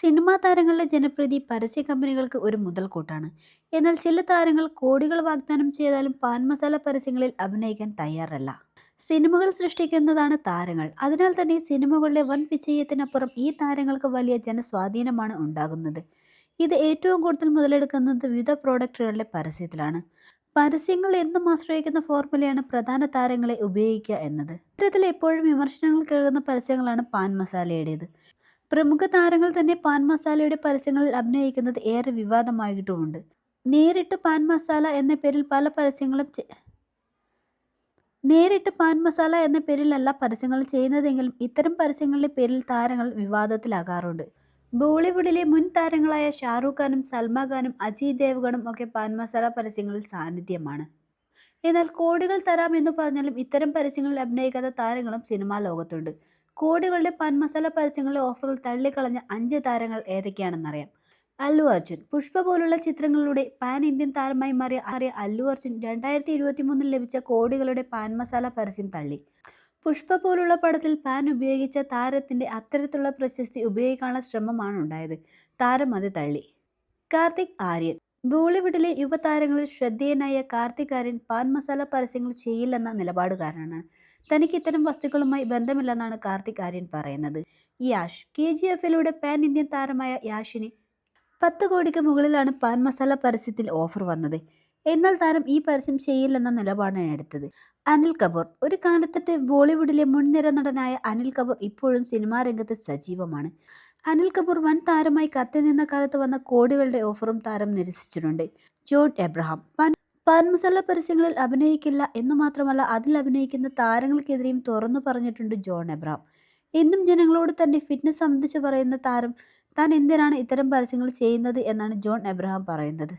Cinema താരങ്ങളുടെ ജനപ്രീതി പരസ്യ കമ്പനികൾക്ക് ഒരു മുതൽക്കൂട്ടാണ്. എന്നാൽ ചില താരങ്ങൾ കോടികൾ വാഗ്ദാനം ചെയ്താലും പാൻ മസാല പരസ്യങ്ങളിൽ അഭിനയിക്കാൻ തയ്യാറല്ല. സിനിമകൾ സൃഷ്ടിക്കുന്നതാണ് താരങ്ങൾ. അതിനാൽ തന്നെ സിനിമകളുടെ വൻ വിജയത്തിനപ്പുറം ഈ താരങ്ങൾക്ക് വലിയ ജനസ്വാധീനമാണ് ഉണ്ടാകുന്നത്. ഇത് ഏറ്റവും കൂടുതൽ മുതലെടുക്കുന്നത് വിവിധ പ്രോഡക്റ്റുകളുടെ പരസ്യത്തിലാണ്. പരസ്യങ്ങൾ എന്നും ആശ്രയിക്കുന്ന ഫോർമുലയാണ് പ്രധാന താരങ്ങളെ ഉപയോഗിക്കുക എന്നത്. ഇത്തരത്തിൽ എപ്പോഴും വിമർശനങ്ങൾ കേൾക്കുന്ന പരസ്യങ്ങളാണ് പാൻ മസാലയുടേത്. പ്രമുഖ താരങ്ങൾ തന്നെ പാൻ മസാലയുടെ പരസ്യങ്ങളിൽ അഭിനയിക്കുന്നത് ഏറെ വിവാദമായിട്ടുമുണ്ട്. നേരിട്ട് പാൻ മസാല എന്ന പേരിൽ പല പരസ്യങ്ങളും നേരിട്ട് പാൻ മസാല എന്ന പേരിലല്ല പരസ്യങ്ങൾ ചെയ്യുന്നതെങ്കിലും ഇത്തരം പരസ്യങ്ങളുടെ പേരിൽ താരങ്ങൾ വിവാദത്തിലാകാറുണ്ട്. ബോളിവുഡിലെ മുൻ താരങ്ങളായ ഷാറൂഖ് ഖാനും സൽമാൻ ഖാനും അജയ് ദേവ്ഗണും ഒക്കെ പാൻ മസാല പരസ്യങ്ങളിൽ സാന്നിധ്യമാണ്. എന്നാൽ കോടികൾ തരാമെന്ന് പറഞ്ഞാലും ഇത്തരം പരസ്യങ്ങളിൽ അഭിനയിക്കാത്ത താരങ്ങളും സിനിമാ ലോകത്തുണ്ട്. കോടികളുടെ പാൻ മസാല പരസ്യങ്ങളിലെ ഓഫറുകൾ തള്ളിക്കളഞ്ഞ അഞ്ച് താരങ്ങൾ ഏതൊക്കെയാണെന്നറിയാം അല്ലു അർജുൻ പുഷ്പ പോലുള്ള ചിത്രങ്ങളിലൂടെ പാൻ ഇന്ത്യൻ താരമായി മാറിയ അറിയ അല്ലു അർജുൻ രണ്ടായിരത്തി ഇരുപത്തി മൂന്നിൽ ലഭിച്ച കോടികളുടെ പാൻ മസാല പരസ്യം തള്ളി. പുഷ്പ പോലുള്ള പടത്തിൽ പാൻ ഉപയോഗിച്ച താരത്തിന്റെ അത്തരത്തിലുള്ള പ്രശസ്തി ഉപയോഗിക്കാനുള്ള ശ്രമമാണ് ഉണ്ടായത്. താരം അത് തള്ളി. കാർത്തിക് ആര്യൻ ബോളിവുഡിലെ യുവതാരങ്ങളിൽ ശ്രദ്ധേയനായ കാർത്തിക് ആര്യൻ പാൻ മസാല പരസ്യങ്ങൾ ചെയ്യില്ലെന്ന നിലപാടുകാരനാണ്. തനിക്ക് ഇത്തരം വസ്തുക്കളുമായി ബന്ധമില്ലെന്നാണ് കാർത്തിക് ആര്യൻ പറയുന്നത്. യാഷ് കെ ജി എഫിലൂടെ പാൻ ഇന്ത്യൻ താരമായ യാഷിന് പത്ത് കോടിക്ക് മുകളിലാണ് പാൻ മസാല പരസ്യത്തിൽ ഓഫർ വന്നത്. എന്നാൽ താരം ഈ പരസ്യം ചെയ്യില്ലെന്ന നിലപാടാണ് എടുത്തത്. അനിൽ കപൂർ ഒരു കാലത്തെ ബോളിവുഡിലെ മുൻനിര നടനായ അനിൽ കപൂർ ഇപ്പോഴും സിനിമാ രംഗത്ത് സജീവമാണ്. അനിൽ കപൂർ വൻ താരമായി കത്തി നിന്ന കാലത്ത് വന്ന കോടികളുടെ ഓഫറും താരം നിരസിച്ചിട്ടുണ്ട്. John Abraham. Pan pan masala പരസ്യങ്ങളിൽ അഭിനയിക്കില്ല എന്ന് മാത്രമല്ല അതിൽ അഭിനയിക്കുന്ന താരങ്ങൾക്കെതിരെയും തുറന്നു പറഞ്ഞിട്ടുണ്ട് ജോൺ എബ്രഹാം. എന്നും ജനങ്ങളോട് തന്റെ ഫിറ്റ്നസ് സംബന്ധിച്ച് പറയുന്ന താരം താൻ എന്തിനാണ് ഇത്തരം പരസ്യങ്ങൾ ചെയ്യുന്നത് എന്നാണ് ജോൺ എബ്രഹാം പറയുന്നത്.